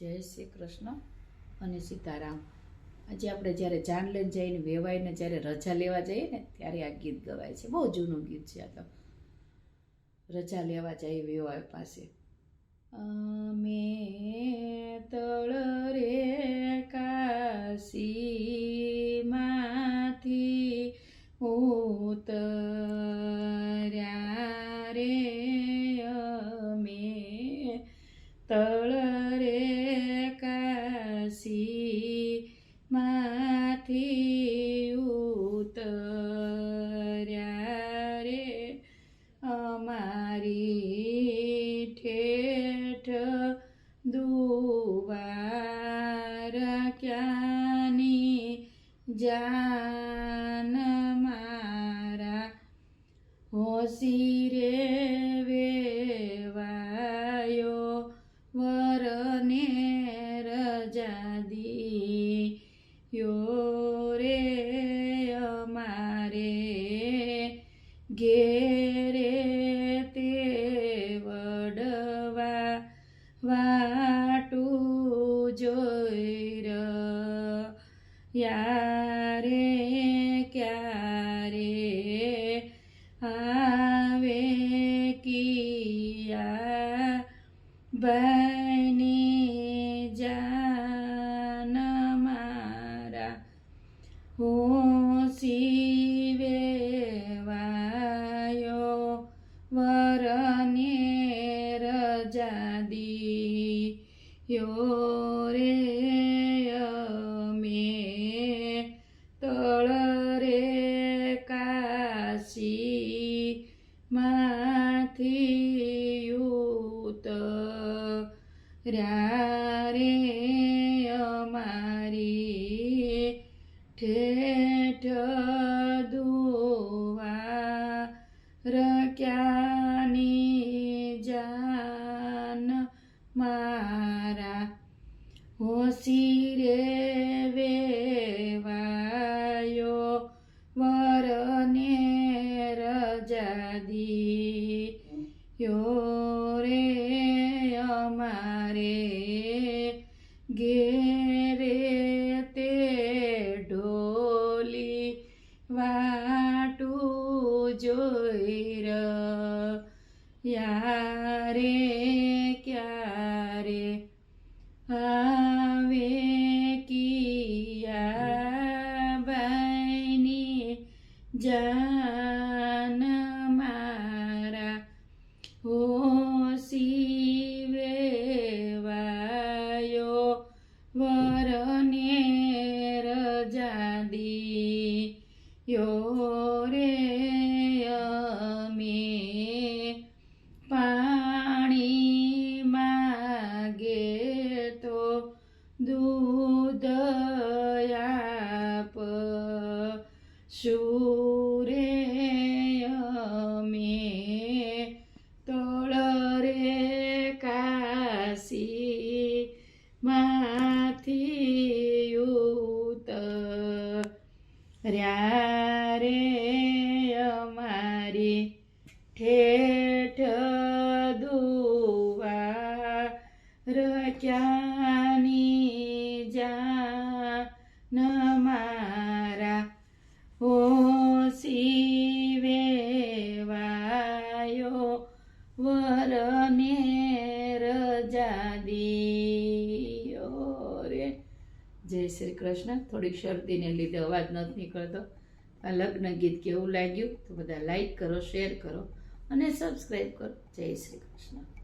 જય શ્રી કૃષ્ણ અને સીતારામ. આજે આપણે જ્યારે જાન લઈને જઈને વેવાઈને જ્યારે રજા લેવા જઈએ ને, ત્યારે આ ગીત ગવાય છે. બહુ જૂનું ગીત છે આ તો. રજા લેવા જઈએ વેવાય પાસે. અમે તળ કાશી માથી ઉતર્યા અમારી ઠેઠ દુવાર ક્યાંની જાન મારા હોશી રે યારે ક્યારે આવે કિયા ભાઈની જાન મારા? હું શિવે વાયો, વરને રજા દી યો રે. રે અમારી ઠેઠ દુવા રક્યાની જાન મારા હોશી રે વેવાયો વરને રજા દી ઘેરે તે ઢોલી વાટું જોઈ યારે વરને રજા દી યો રે અમે પાણી માગે તો દૂધ આપ શુરે અમે તોળ રે કાશી. માંથી ઉત રે અમારી ઠેઠ દુવા રક્યાની જાન મારા ઓ શિવે વાયો વરને રજા જય શ્રી કૃષ્ણ. થોડીક શરદીને લીધે અવાજ નથી નીકળતો. આ લગ્ન ગીત કેવું લાગ્યું? તો બધા લાઈક કરો શેર કરો અને સબસ્ક્રાઈબ કરો. જય શ્રી કૃષ્ણ.